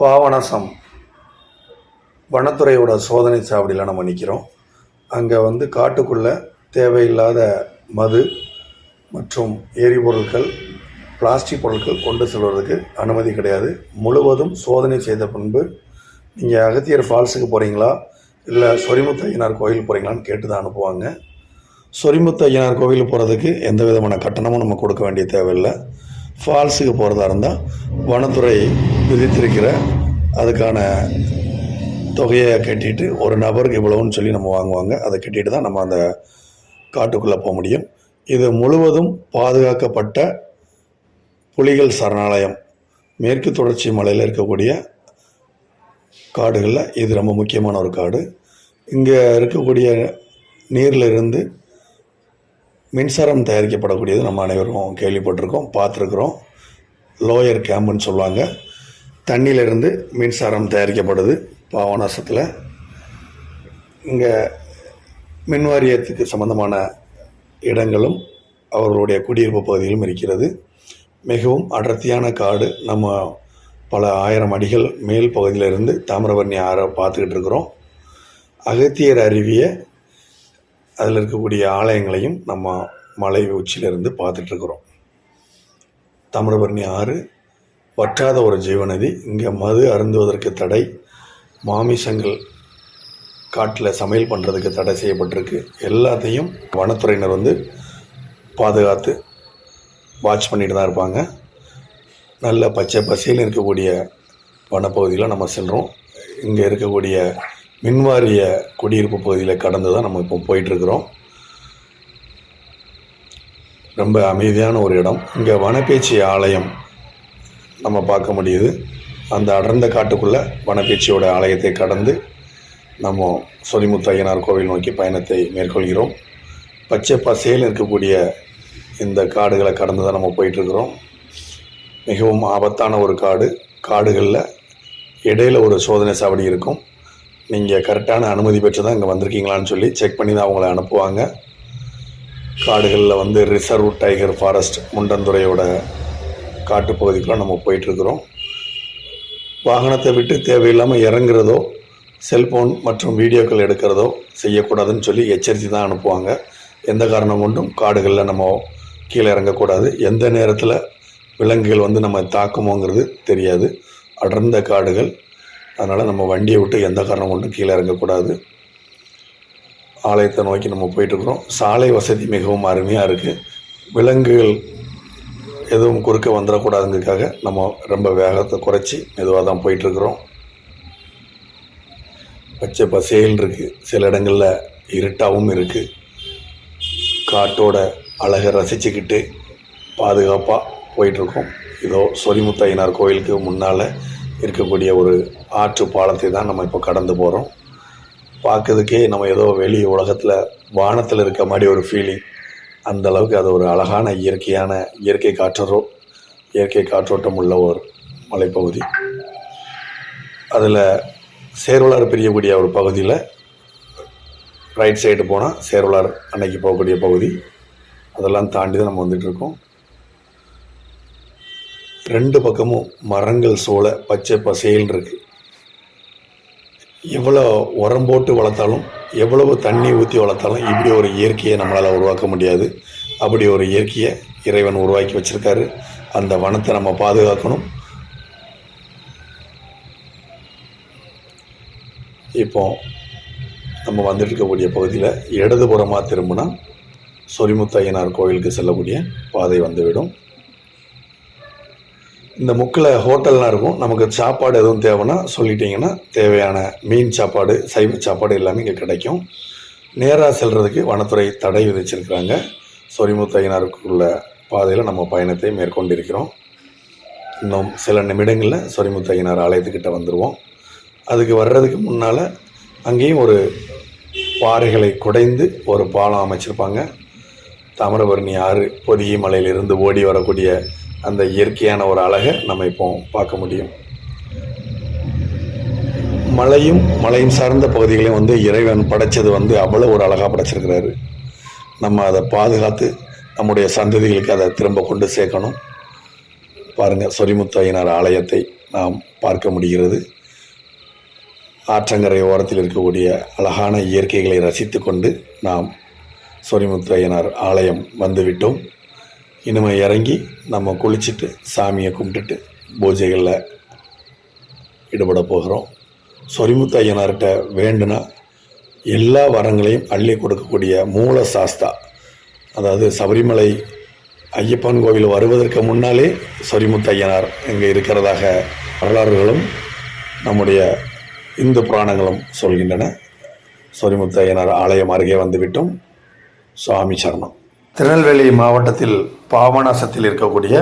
பாவனசம். வனத்துறையோட சோதனை சாவடியில் நம்ம நிற்கிறோம் அங்கே வந்து காட்டுக்குள்ளே தேவையில்லாத மது மற்றும் எரிபொருட்கள் பிளாஸ்டிக் பொருட்கள் கொண்டு செல்வதற்கு அனுமதி கிடையாது. முழுவதும் சோதனை செய்த பின்பு நீங்கள் அகத்தியர் ஃபால்ஸுக்கு போகிறீங்களா இல்லை சொரிமுத்து ஐயனார் கோயில் போகிறீங்களான்னு கேட்டு தான் அனுப்புவாங்க. சொரிமுத்து ஐயனார் கோவில் போகிறதுக்கு எந்த விதமான கட்டணமும் நம்ம கொடுக்க வேண்டிய தேவையில்லை. ஃபால்ஸுக்கு போகிறதா இருந்தால் வனத்துறை விதித்திருக்கிற அதுக்கான தொகையை கட்டிட்டு ஒரு நபருக்கு இவ்வளவுன்னு சொல்லி நம்ம வாங்குவாங்க. அதை கட்டிட்டு தான் நம்ம அந்த காட்டுக்குள்ளே போக முடியும். இது முழுவதும் பாதுகாக்கப்பட்ட புலிகள் சரணாலயம். மேற்கு தொடர்ச்சி மலையில் இருக்கக்கூடிய காடுகளில் இது ரொம்ப முக்கியமான ஒரு காடு. இங்கே இருக்கக்கூடிய நீரில் இருந்து மின்சாரம் தயாரிக்கப்படக்கூடியது நம்ம அனைவரும் கேள்விப்பட்டிருக்கோம் பார்த்துருக்குறோம். லோயர் கேம்புன்னு சொல்லுவாங்க. தண்ணியிலிருந்து மின்சாரம் தயாரிக்கப்படுது பாவனாசத்தில் இங்கே மின்வாரியத்துக்கு சம்பந்தமான இடங்களும் அவர்களுடைய குடியிருப்பு பகுதிகளும் இருக்கிறது. மிகவும் அடர்த்தியான காடு. நம்ம பல ஆயிரம் அடிகள் மேல் பகுதியிலிருந்து தாமிரபரணி ஆற பார்த்துக்கிட்டு இருக்கிறோம். அகத்தியர் அருவியை அதில் இருக்கக்கூடிய ஆலயங்களையும் நம்ம மலை உச்சியிலிருந்து பார்த்துட்ருக்குறோம். தாமிரபரணி ஆறு வற்றாத ஒரு ஜீவநதி. இங்கே மது அருந்துவதற்கு தடை மாமிசங்கள் காட்டில் சமையல் பண்ணுறதுக்கு தடை செய்யப்பட்டிருக்கு. எல்லாத்தையும் வனத்துறையினர் வந்து பாதுகாத்து வாட்ச் பண்ணிட்டு தான் இருப்பாங்க. நல்ல பச்சை பசேல்னு இருக்கக்கூடிய வனப்பகுதியில் நம்ம சென்றோம் இங்கே இருக்கக்கூடிய மின்வாரிய குடியிருப்பு பகுதியில் கடந்து தான் நம்ம இப்போ போயிட்டுருக்குறோம். ரொம்ப அமைதியான ஒரு இடம். இங்கே வனப்பேச்சி ஆலயம் நம்ம பார்க்க முடியுது. அந்த அடர்ந்த காட்டுக்குள்ளே வனப்பேச்சியோட ஆலயத்தை கடந்து நம்ம சொலிமுத்தையனார் கோவில் நோக்கி பயணத்தை மேற்கொள்கிறோம். பச்சை பசையில் இருக்கக்கூடிய இந்த காடுகளை கடந்து தான் நம்ம போயிட்டுருக்குறோம். மிகவும் ஆபத்தான ஒரு காடு. காடுகளில் இடையில ஒரு சோதனை சாவடி இருக்கும். நீங்கள் கரெக்டான அனுமதி பெற்று தான் இங்கே வந்திருக்கீங்களான்னு சொல்லி செக் பண்ணி தான் அவங்கள அனுப்புவாங்க. காடுகளில் வந்து ரிசர்வ் டைகர் ஃபாரஸ்ட் முண்டந்துறையோட காட்டுப்பகுதிக்குள்ளே நம்ம போயிட்டுருக்குறோம். வாகனத்தை விட்டு தேவையில்லாமல் இறங்குறதோ செல்ஃபோன் மற்றும் வீடியோக்கள் எடுக்கிறதோ செய்யக்கூடாதுன்னு சொல்லி எச்சரித்து தான் அனுப்புவாங்க. எந்த காரணம் கொண்டும் காடுகளில் நம்ம கீழே இறங்கக்கூடாது. எந்த நேரத்தில் விலங்குகள் வந்து நம்ம தாக்குமோங்கிறது தெரியாது. அடர்ந்த காடுகள் அதனால் நம்ம வண்டியை விட்டு எந்த காரணம் கொண்டும் கீழே இறங்கக்கூடாது. ஆலயத்தை நோக்கி நம்ம போயிட்டுருக்குறோம். சாலை வசதி மிகவும் அருமையாக இருக்குது விலங்குகள் எதுவும் குறுக்க வந்துடக்கூடாதுங்கிறதுக்காக நம்ம ரொம்ப வேகத்தை குறைச்சி மெதுவாக தான் போயிட்டுருக்குறோம். பச்சை பசேல் இருக்குது சில இடங்களில் இருட்டாகவும் இருக்குது காட்டோட அழகை ரசிச்சுக்கிட்டு பாதுகாப்பாக போயிட்டுருக்கோம். இதோ சொரிமுத்தையனார் கோயிலுக்கு முன்னால் இருக்கக்கூடிய ஒரு ஆற்று பாலத்தை தான் நம்ம இப்போ கடந்து போகிறோம் பார்க்கறதுக்கே நம்ம ஏதோ வெளி உலகத்தில் வானத்தில் இருக்க மாதிரி ஒரு ஃபீலிங் அந்த அளவுக்கு அது ஒரு அழகான இயற்கையான இயற்கை காற்றோ இயற்கை காற்றோட்டம் உள்ள ஒரு மலைப்பகுதி. அதில் சேர்வலார் பிரியக்கூடிய ஒரு பகுதியில் ரைட் சைடு போனால் சேர்வலார் அன்னைக்கு போகக்கூடிய பகுதி. அதெல்லாம் தாண்டி தான் நம்ம வந்துட்டுருக்கோம் ரெண்டு பக்கமும் மரங்கள் சூழ பச்சை பசேல் இருக்கு. எவ்வளோ உரம் போட்டு வளர்த்தாலும் எவ்வளவு தண்ணி ஊற்றி வளர்த்தாலும் இப்படி ஒரு இயற்கையை நம்மளால் உருவாக்க முடியாது. அப்படி ஒரு இயற்கையை இறைவன் உருவாக்கி வச்சுருக்காரு. அந்த வனத்தை நம்ம பாதுகாக்கணும். இப்போ நம்ம வந்துட்டு இருக்கக்கூடிய பகுதியில் இடதுபுறமாக திரும்பினா சொரிமுத்தையனார் கோயிலுக்கு செல்லக்கூடிய பாதை வந்துவிடும். இந்த முக்கில் ஹோட்டல்லாம் இருக்கும். நமக்கு சாப்பாடு எதுவும் தேவைன்னா சொல்லிட்டீங்கன்னா தேவையான மீன் சாப்பாடு சைவ சாப்பாடு எல்லாமே இங்கே கிடைக்கும். நேராக செல்கிறதுக்கு வனத்துறை தடை விதிச்சிருக்கிறாங்க. சொரிமுத்தையினாருக்குள்ள பாதையில் நம்ம பயணத்தை மேற்கொண்டிருக்கிறோம். இன்னும் சில நிமிடங்களில் சொரிமுத்தையினார் ஆலயத்துக்கிட்ட வந்துடுவோம் அதுக்கு வர்றதுக்கு முன்னால் அங்கேயும் ஒரு பாறைகளை குடைந்து ஒரு பாலம் அமைச்சிருப்பாங்க. தாமிரபரணி ஆறு பொதிகை மலையிலிருந்து ஓடி வரக்கூடிய அந்த இயற்கையான ஒரு அழகை நம்ம இப்போ பார்க்க முடியும். மலையும் மலையும் சார்ந்த பகுதிகளையும் வந்து இறைவன் படைச்சது வந்து அவ்வளோ ஒரு அழகாக படைச்சிருக்கிறாரு. நம்ம அதை பாதுகாத்து நம்முடைய சந்ததிகளுக்கு அதை திரும்ப கொண்டு சேர்க்கணும். பாருங்கள் சொரிமுத்து ஐயனார் ஆலயத்தை நாம் பார்க்க முடிகிறது. ஆற்றங்கரை ஓரத்தில் இருக்கக்கூடிய அழகான இயற்கைகளை ரசித்து கொண்டு நாம் சொரிமுத்து ஐயனார் ஆலயம் வந்துவிட்டோம். இனிமே இறங்கி நம்ம குளிச்சுட்டு சாமியை கும்பிட்டுட்டு பூஜைகளில் ஈடுபட போகிறோம். சொரிமுத்து ஐயனார்கிட்ட வேண்டுனா எல்லா வரங்களையும் அள்ளி கொடுக்கக்கூடிய மூல சாஸ்தா. அதாவது சபரிமலை ஐயப்பன் கோவில் வருவதற்கு முன்னாலே சொரிமுத்து ஐயனார் இங்கே இருக்கிறதாக வரலாறுகளும் நம்முடைய இந்து புராணங்களும் சொல்கின்றன. சொரிமுத்து ஐயனார் ஆலயம் அருகே வந்துவிட்டோம். சுவாமி சரணம். திருநெல்வேலி மாவட்டத்தில் பாபநாசத்தில் இருக்கக்கூடிய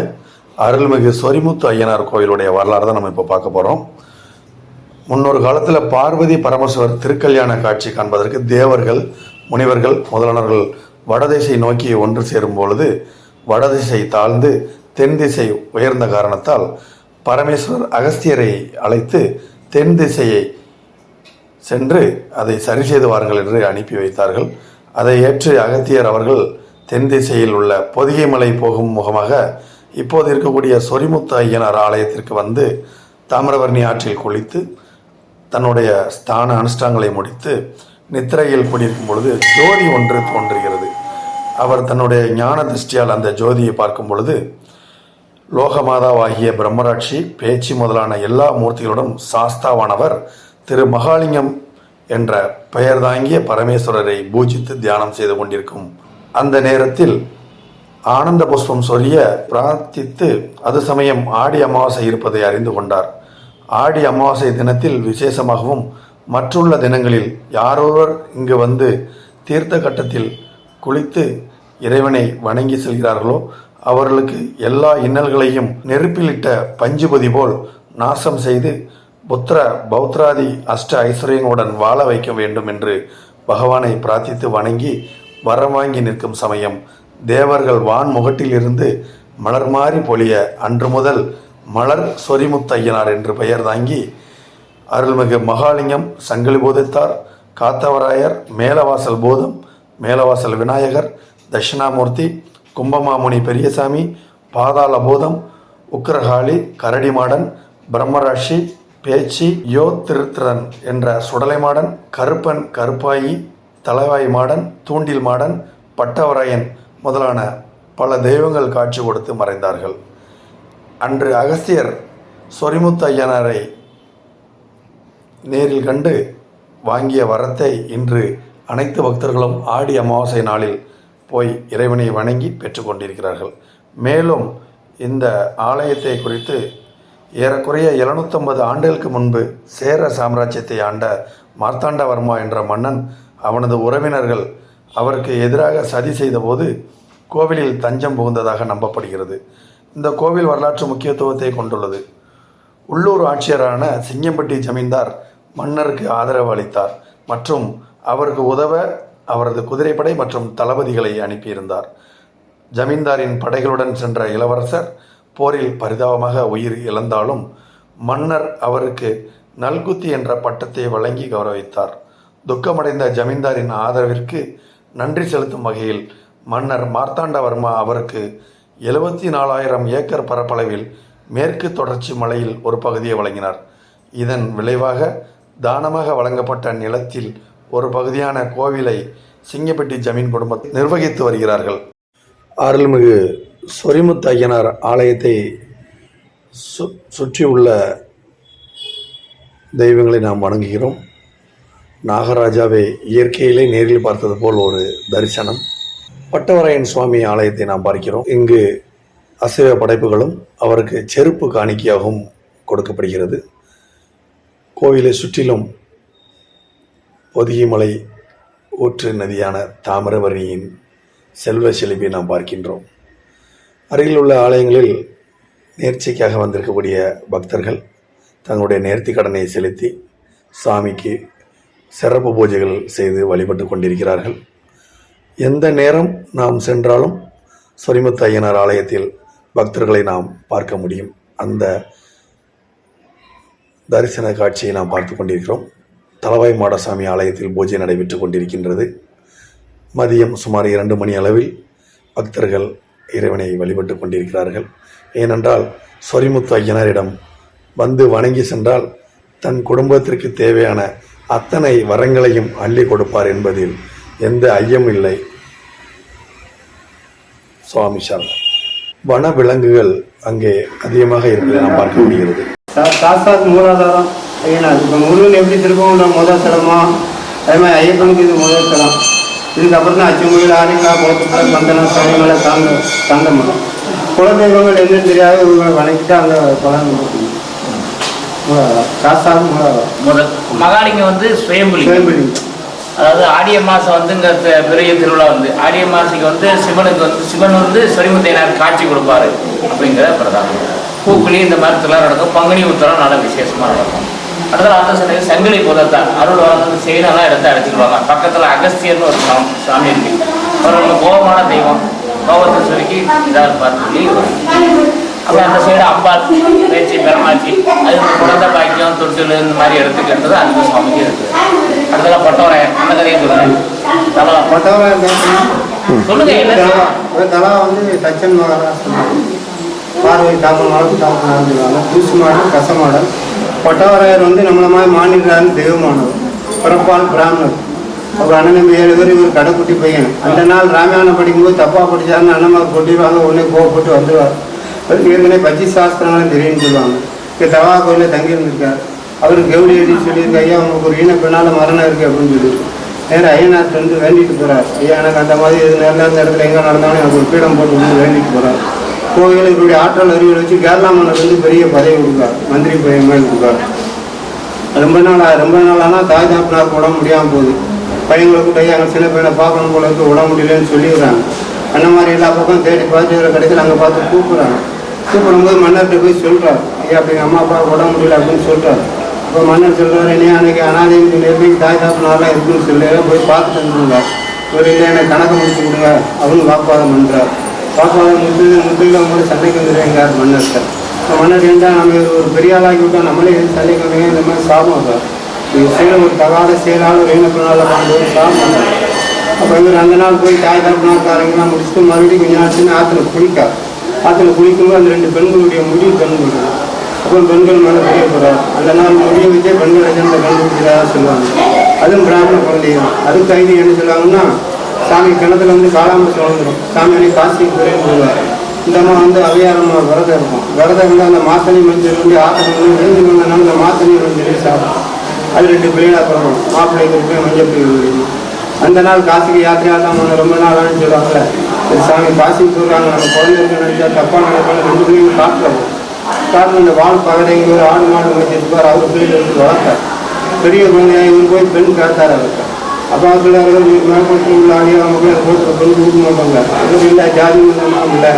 அருள்மிகு சொரிமுத்து ஐயனார் கோயிலுடைய வரலாறு தான் நம்ம இப்போ பார்க்க போகிறோம் முன்னொரு காலத்தில் பார்வதி பரமேஸ்வர் திருக்கல்யாண காட்சி காண்பதற்கு தேவர்கள் முனிவர்கள் முதலானவர்கள் வடதிசை நோக்கி ஒன்று சேரும் பொழுது வடதிசை தாழ்ந்து தென் திசை உயர்ந்த காரணத்தால் பரமேஸ்வர் அகஸ்தியரை அழைத்து தென் திசையை சென்று அதை சரி செய்து வாருங்கள் என்று அனுப்பி வைத்தார்கள். அதை ஏற்று அகத்தியர் அவர்கள் தென் திசையில் உள்ள பொதிகை மலை போகும் முகமாக இப்போது இருக்கக்கூடிய சொரிமுத்து ஐயனார் ஆலயத்திற்கு வந்து தாமிரபரணி ஆற்றில் குளித்து தன்னுடைய ஸ்தான அனுஷ்டாங்களை முடித்து நித்திரையில் குடியிருக்கும் பொழுது ஜோதி ஒன்று தோன்றுகிறது. அவர் தன்னுடைய ஞான திருஷ்டியால் அந்த ஜோதியை பார்க்கும் பொழுது லோகமாதாவாகிய பிரம்மராட்சி பேச்சு முதலான எல்லா மூர்த்திகளுடன் சாஸ்தாவானவர் திரு மகாலிங்கம் என்ற பெயர் தாங்கிய பரமேஸ்வரரை பூஜித்து தியானம் செய்து கொண்டிருக்கும் அந்த நேரத்தில் ஆனந்த புஷ்பம் சொல்லிய பிரார்த்தித்து அது சமயம் ஆடி அமாவாசை இருப்பதை அறிந்து கொண்டார். ஆடி அமாவாசை தினத்தில் விசேஷமாகவும் மற்றுள்ள தினங்களில் யாரொருவர் இங்கு வந்து தீர்த்த கட்டத்தில் குளித்து இறைவனை வணங்கி செல்கிறார்களோ அவர்களுக்கு எல்லா இன்னல்களையும் நெருப்பிலிட்ட பஞ்சுபதி போல் நாசம் செய்து புத்திர பௌத்ராதி அஷ்ட ஐஸ்வர்யங்களுடன் வாழ வைக்க வேண்டும் என்று பகவானை பிரார்த்தித்து வணங்கி வரம் வாங்கி நிற்கும் சமயம். தேவர்கள் வான் முகட்டிலிருந்து மலர் மாறி பொழிய அன்று முதல் மலர் சொரிமுத்தையனார் என்று பெயர் தாங்கி அருள்மிகு மகாலிங்கம் சங்கிலி போதித்தார். காத்தவராயர் மேலவாசல் பூதம் மேலவாசல் விநாயகர் தட்சிணாமூர்த்தி கும்பமாமுனி பெரியசாமி பாதாள போதம் உக்கிரகாளி கரடிமாடன் பிரம்மராட்சி பேச்சி யோ திருத்திரன் என்ற சுடலைமாடன் கருப்பன் கருப்பாயி தலைவாய் மாடன் தூண்டில் மாடன் பட்டவராயன் முதலான பல தெய்வங்கள் காட்சி கொடுத்து மறைந்தார்கள். அன்று அகஸ்தியர் சொரிமுத்து ஐயனாரை நேரில் கண்டு வாங்கிய வரத்தை இன்று அனைத்து பக்தர்களும் ஆடி அமாவாசை நாளில் போய் இறைவனை வணங்கி பெற்றுக்கொண்டிருக்கிறார்கள் மேலும் இந்த ஆலயத்தை குறித்து ஏறக்குறைய எழுநூத்தம்பது ஆண்டுகளுக்கு முன்பு சேர சாம்ராஜ்யத்தை ஆண்ட மார்த்தாண்டவர்மா என்ற மன்னன் அவனது உறவினர்கள் அவருக்கு எதிராக சதி செய்தபோது கோவிலில் தஞ்சம் புகுந்ததாக நம்பப்படுகிறது. இந்த கோவில் வரலாற்று முக்கியத்துவத்தை கொண்டுள்ளது. உள்ளூர் ஆட்சியரான சிங்கம்பட்டி ஜமீன்தார் மன்னருக்கு ஆதரவு அளித்தார் மற்றும் அவருக்கு உதவ அவரது குதிரைப்படை மற்றும் தளபதிகளை அனுப்பியிருந்தார். ஜமீன்தாரின் படைகளுடன் சென்ற இளவரசர் போரில் பரிதாபமாக உயிர் இழந்தாலும் மன்னர் அவருக்கு நல்குத்தி என்ற பட்டத்தை வழங்கி கௌரவித்தார். துக்கமடைந்த ஜமீன்தாரின் ஆதரவிற்கு நன்றி செலுத்தும் வகையில் மன்னர் மார்த்தாண்டவர்மா அவருக்கு எழுபத்தி நாலாயிரம் ஏக்கர் பரப்பளவில் மேற்கு தொடர்ச்சி மலையில் ஒரு பகுதியை வழங்கினார். இதன் விளைவாக தானமாக வழங்கப்பட்ட நிலத்தில் ஒரு பகுதியான கோவிலை சிங்கப்பட்டி ஜமீன் குடும்பத்தை நிர்வகித்து வருகிறார்கள். அருள்மிகு சொரிமுத்து ஐயனார் ஆலயத்தை சு சுற்றியுள்ள தெய்வங்களை நாம் வணங்குகிறோம். நாகராஜாவை இயற்கையிலே நேரில் பார்த்தது போல் ஒரு தரிசனம். பட்டவராயன் சுவாமி ஆலயத்தை நாம் பார்க்கிறோம். இங்கு அசைவ படைப்புகளும் அவருக்கு செருப்பு காணிக்கையாகவும் கொடுக்கப்படுகிறது. கோயிலை சுற்றிலும் பொதிகைமலை ஊற்று நதியான தாமிரபரணியின் செல்வ செழிப்பை நாம் பார்க்கின்றோம். அருகில் உள்ள ஆலயங்களில் நேர்ச்சிக்காக வந்திருக்கக்கூடிய பக்தர்கள் தங்களுடைய நேர்த்தி கடனை செலுத்தி சாமிக்கு சிறப்பு பூஜைகள் செய்து வழிபட்டு கொண்டிருக்கிறார்கள். எந்த நேரம் நாம் சென்றாலும் சொரிமுத்து ஐயனார் ஆலயத்தில் பக்தர்களை நாம் பார்க்க முடியும். அந்த தரிசன காட்சியை நாம் பார்த்து கொண்டிருக்கிறோம். தலவாய் மாடசாமி ஆலயத்தில் பூஜை நடைபெற்று கொண்டிருக்கின்றது. மதியம் சுமார் இரண்டு மணி அளவில் பக்தர்கள் இறைவனை வழிபட்டு கொண்டிருக்கிறார்கள். ஏனென்றால் சொரிமுத்து ஐயனாரிடம் வந்து வணங்கி சென்றால் தன் குடும்பத்திற்கு தேவையான அத்தனை வரங்களையும் அள்ளி கொடுப்பார் என்பதில் எந்த ஐயம் இல்லை. சுவாமி சரணம் வன விலங்குகள் அங்கே அதிகமாக இருப்பதை நாம் பார்க்க முடிகிறது. சா- சாஸ்தாத் மூலாதாரம். ஐயனார் இப்போ முருகன் எப்படி திருப்பங்குன்ற முதல் தலமோ அதே மாதிரி ஐயப்பனுக்கு இது முதல் தலம் இதுக்கப்புறம் தான் அச்சுமுகில் ஆரிங்கா போத்துக்கலை பந்தனம் சமயமலை தாங்க தாண்டமலம் குலதெய்வங்கள் என்னன்னு தெரியாது இவங்களை வணங்கிட்டு அங்கே பலன் முதல் மகாலிங்கம் வந்து சுயம்பலி. அதாவது ஆடிய மாதம் வந்து இங்கே பெரிய திருவிழா வந்து. ஆடிய மாசிக்கு வந்து சிவனுக்கு வந்து சிவன் வந்து சொரிமுத்தையனார் காட்சி கொடுப்பாரு அப்படிங்கிற பிரதானம். பூக்குழி இந்த மாதிரி திருவிழா நடக்கும். பங்குனி உத்தரம் நல்ல விசேஷமாக நடக்கும். அடுத்தது அந்த சமயம் சங்கிலி புதத்தான் அருள் வளர்ந்து செயினெல்லாம் எடுத்து அழைச்சிருவாங்க பக்கத்தில் அகஸ்தியர்னு ஒரு சாமி சாமி இருக்கு. அவர் கோபமான தெய்வம். கோபத்தை சுருக்கி இதாக இருப்பார் சொல்லி. அப்புறம் அந்த சைடு அம்பாள் பேச்சு பெருமாச்சி அது குழந்தை பாக்கியம் தொட்டில் இந்த மாதிரி எடுத்துக்கிட்டது அந்த சுவாமிக்கு இருக்குது அடுத்தல பட்டோரை அந்த கதையை சொல்லுங்க தலா சொல்லுங்க என்ன தலா ஒரு தலா வந்து தச்சன் மகாராஷ்டிரா பார்வை தாமல் மாடம் தாமல் நடந்துருவாங்க தூசு மாடல் கச மாடல். பொட்டவரையர் வந்து நம்மள மாதிரி மாநில தெய்வமானவர் பிறப்பால் பிராமணர். அவர் அண்ணன் ஏழு பேர் இவர் கடைக்குட்டி பையன். அந்த நாள் ராமாயணம் படிக்கும்போது தப்பாக படிச்சாருன்னு அண்ணன் கொட்டிடுவாங்க உடனே கோவப்பட்டு வந்துடுவார். அவருக்கு ஏற்கனவே பஜ்ஜி சாஸ்திரங்களும் தெரியும்னு சொல்லுவாங்க. இங்கே தவா கோயிலில் தங்கி அவருக்கு அவர் கவுடி எழுதி சொல்லியிருக்க ஐயா உங்களுக்கு ஒரு ஈன பெண்ணால் மரணம் இருக்குது அப்படின்னு சொல்லி. நேரம் ஐயனார்ட்ட வந்து வேண்டிட்டு போகிறார் ஐயா எனக்கு அந்த மாதிரி எது நேரில் இந்த இடத்துல எங்கே நடந்தாலும் எனக்கு ஒரு பீடம் போட்டு வந்து வேண்டிட்டு போகிறார் கோயில் இவருடைய ஆற்றல் அறிவியல் வச்சு கேரளா மன்னர் வந்து பெரிய பதவி கொடுக்கார் மந்திரி பதவி மாதிரி கொடுக்கார் ரொம்ப நாள் ரொம்ப நாள் ஆனால் தாய் தாப்பினார் உடம்பு முடியாமல் போகுது. பையங்களை கூட ஐயா எங்கள் சின்ன பையனை பார்க்கணும் போல இருக்கு உடம்பு முடியலன்னு சொல்லிடுறாங்க. அந்த மாதிரி எல்லா பக்கம் தேடி பார்த்து கிடைக்கல கடைசியில் அங்கே பார்த்து கூப்பிட்றாங்க. கூப்பிடும்போது மன்னர்கிட்ட போய் சொல்கிறார் ஐயா அப்படி அம்மா அப்பா உடம்பு முடியல அப்படின்னு சொல்கிறார் இப்போ மன்னர் சொல்கிறார் நீ அன்றைக்கி அனாதையும் எப்படி தாய் தாப்பினாலாம் இருக்குன்னு சொல்லி. போய் பார்த்து வந்துருங்க இவர் இல்லை எனக்கு கணக்கு முடிச்சு கொடுங்க அப்படின்னு வாக்குவாதம் பண்ணுறார் வாக்குவாதம் முடிச்சு முற்றிலும் அவங்களோட சண்டைக்கு வந்துடுவேங்கார் மன்னர்கிட்ட. இப்போ மன்னர் ஏன்டா நம்ம இது ஒரு பெரிய ஆளாகி விட்டோம் நம்மளே எது சண்டைக்கு வந்துங்க? இந்த மாதிரி சாபம் சார் நீங்கள் செய்யல ஒரு தகாத செயலால் ஒரு இனப்பினால பண்ணுறது சாபம் அப்போ இவர் அந்த நாள் போய் தாய் தரப்பினாக்காரங்களாம் முடிச்சுட்டு மறுபடியும் கொஞ்ச நாள் சின்ன ஆற்றுல குளிக்கார். ஆற்றுல குளிக்கும்போது அந்த ரெண்டு பெண்களுடைய முடிவு கண்டுபிடிக்கும் அப்புறம் பெண்கள் மேலே தெரிய போகிறார் அந்த நாள் முடிய வச்சே பெண்கள் சேர்ந்த கண்டுபிடிக்கிறதா சொல்லுவாங்க. அதுவும் பிராமண குழந்தைகள். அது கைது என்ன சொல்லுவாங்கன்னா சாமி கிணத்துல வந்து காளாமல் சுழந்துடும் சாமி அன்னைக்கு காசிக்கு போய் போடுவார். இந்த அம்மா வந்து அவையாரமாக விரதம் இருக்கும். விரதம் வந்து அந்த மாத்தனி மஞ்சள் வந்து ஆற்றுல வந்து விழுந்து வந்தனால அந்த மாத்தனி மஞ்சள் சாப்பிடும். அது ரெண்டு பிள்ளைகளாக பிறக்கும். மாப்பிள்ளைக்கு போய் மஞ்சள் போய் அந்த நாள் காசிக்கு யாத்திரையாக தான் ரொம்ப நாளான்னு சொல்லுவாங்க சொல்லுவாங்கல்ல. சாமி பாசிட்டு போடுறாங்க நம்ம குழந்தைங்க நினைச்சா தப்பா நினைப்பாங்க. ரெண்டு பிள்ளைங்க காட்டுறோம் காரணம் இந்த வாழ் பகடைங்க ஒரு ஆடு மாடு வச்சிருப்பார் அவர் பிள்ளைங்க எடுத்து வளர்த்தார். பெரிய குழந்தையாக இவர் போய் பெண் காத்தார் அவருக்கு அப்பா பிள்ளைகள் மேற்கொண்டு உள்ள அவங்க போய் போட்டு பெண் கொடுக்க மாட்டாங்க இவர் இல்லை ஜாதி மந்தமாக இல்லை.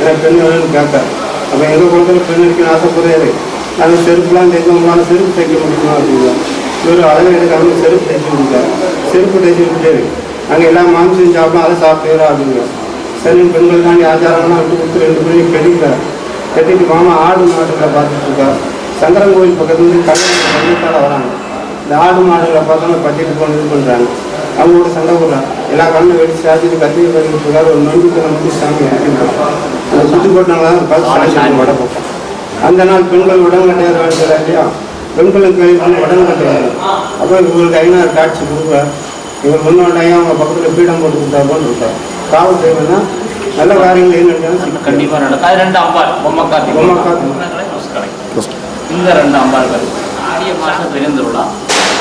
எனக்கு பெண் வேணும்னு கேட்டார். அப்போ எங்கள் குளத்துல பெண் இருக்குன்னு ஆசைப்படுறாரு. நாங்கள் செருப்புலாம் தைக்கணும்னால செருப்பு தைக்க முடியுமா அப்படின்னா. இவர் அழகு எடுக்காமல் செருப்பு தைச்சு கொடுத்தார். செருப்பு தைச்சு விட்டாரு நாங்கள் எல்லா மாம்சம் சாப்பிடும் அதை சாப்பிட்டுறா அப்படிங்க சரி பெண்கள் தாண்டி ஆச்சாரம்லாம் விட்டு கொடுத்து ரெண்டு பேரும் கெடுக்கிறார் கட்டிட்டு மாமா ஆடு மாடுகளை பார்த்துட்டு இருக்கா. சங்கரன் கோயில் பக்கத்துலேருந்து கல்யாணம் வராங்க. இந்த ஆடு மாடுகளை பார்த்தோன்னா பட்டிட்டு போன இது பண்ணுறாங்க அவங்களோட சண்டை போடுறாங்க எல்லா கண்ணும் வெடிச்சு சாத்திட்டு கத்திரி பண்ணிட்டு இருக்காரு ஒரு நொண்டித்தனை வந்து சாமி அடிக்கிறாங்க அந்த சுற்றி போட்டாங்களா? பார்த்து சாமி வட அந்த நாள் பெண்கள் உடன்கட்டையார் வேண்டியதா இல்லையா? பெண்களுக்கு வந்து உடன்கட்டையார் அப்போ இவங்களுக்கு ஐநாறு காட்சி கொடுக்குறார் இவர் முன்னோட்டையும் அவங்க பக்கத்தில் பீடம் போட்டு கொடுத்தாருன்னு இருக்கார் காவல் செய்வதுனா நல்ல காரியங்கள் என்ன நடந்தாலும் கண்டிப்பா நடக்கும். அது ரெண்டு அம்பாள் பொம்மை காத்தி பொம்மை காத்தி. இந்த ரெண்டு அம்பாள்கள். ஆடிய மாசம் பெருந்திருவிழா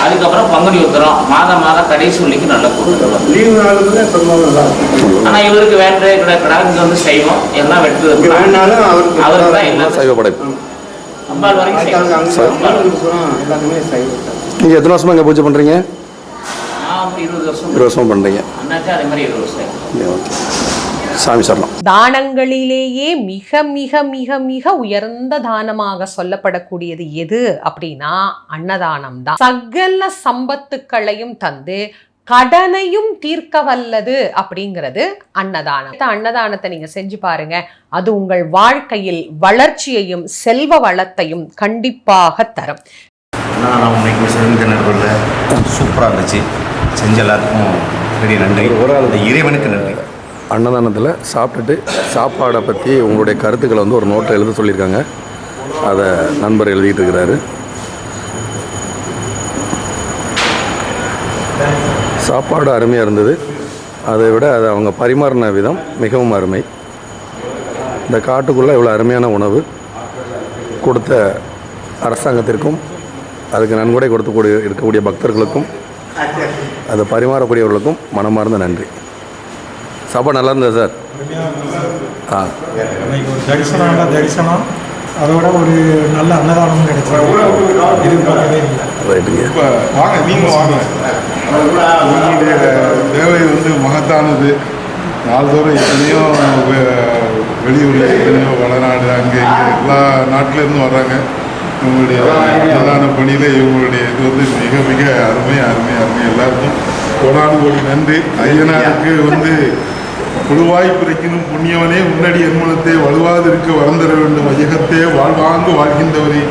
அதுக்கப்புறம் பங்குனி உத்தரம். மாதம் மாதம் கடைசி உள்ளிக்கு நல்ல கூட்டம் லீவு நாளுக்குள்ள ரொம்ப நல்லா இருக்கும் ஆனா இவருக்கு வேண்டே கிடக்கடா இங்க வந்து செய்வோம். எல்லாம் வெட்டு வேணாலும் அவருக்கு அவருக்கு தான் எல்லாம் சைவ படைப்பு. அம்பாள் வரைக்கும் எல்லாத்துமே சைவம் நீங்கள் எத்தனை வருஷமாக இங்கே பூஜை பண்ணுறீங்க இருபது வருஷம் பண்ணுறீங்க சாமி சரணம். தானங்களிலேயே மிக மிக மிக மிக உயர்ந்த தானமாக சொல்லப்படக்கூடியது எது அப்படின்னா அன்னதானம் தான் சகல சம்பத்துக்களையும் தந்து கடனையும் தீர்க்க வல்லது அப்படிங்கிறது அன்னதானம். அன்னதானத்தை நீங்க செஞ்சு பாருங்க. அது உங்கள் வாழ்க்கையில் வளர்ச்சியையும் செல்வ வளத்தையும் கண்டிப்பாக தரும். சூப்பராக இருந்துச்சு. செஞ்ச எல்லாருக்கும் பெரிய நன்றி. அந்த இறைவனுக்கு நன்றி. அன்னதானத்தில் சாப்பிட்டுட்டு சாப்பாடை பற்றி உங்களுடைய கருத்துக்களை வந்து ஒரு நோட்டில் எழுத சொல்லியிருக்காங்க. அதை நண்பர் எழுதிட்டு இருக்கிறாரு. சாப்பாடு அருமையாக இருந்தது. அதை விட அது அவங்க பரிமாறின விதம் மிகவும் அருமை. இந்த காட்டுக்குள்ளே இவ்வளோ அருமையான உணவு கொடுத்த அரசாங்கத்திற்கும் அதுக்கு நன்கொடை கொடுத்துக்கூடிய இருக்கக்கூடிய பக்தர்களுக்கும் அதை பரிமாறக்கூடியவர்களுக்கும் மனமார்ந்த நன்றி. சாப்பாடு நல்லா இருந்தது சார்? ஆ. தரிசனம் தரிசனம் அதோட ஒரு நல்ல அன்னதானமும் கிடைச்சது. எதிர்பார்க்கவே இல்லை. ரைட்டுங்க. இப்போ வாங்க நீங்கள் வாங்க. உங்களுடைய தேவை வந்து மகத்தானது. நாள்தோறும் எத்தனையோ வெளியூரில் எத்தனையோ வடநாடு அங்கே இங்கே எல்லா நாட்டிலேருந்து வர்றாங்க. இவங்களுடைய பிரதான பணியில் இவங்களுடைய இது வந்து மிக மிக அருமை அருமை அருமை எல்லாருக்கும் கோடானு கோடி நன்றி. ஐயனாருக்கு வந்து குழுவாய் பிறக்கினும் புண்ணியவனே முன்னடி என்மனத்தை வலுவாது இருக்க வேண்டும். வையகத்தே வாழ்வாங்கு வாழ்கின்றவரே.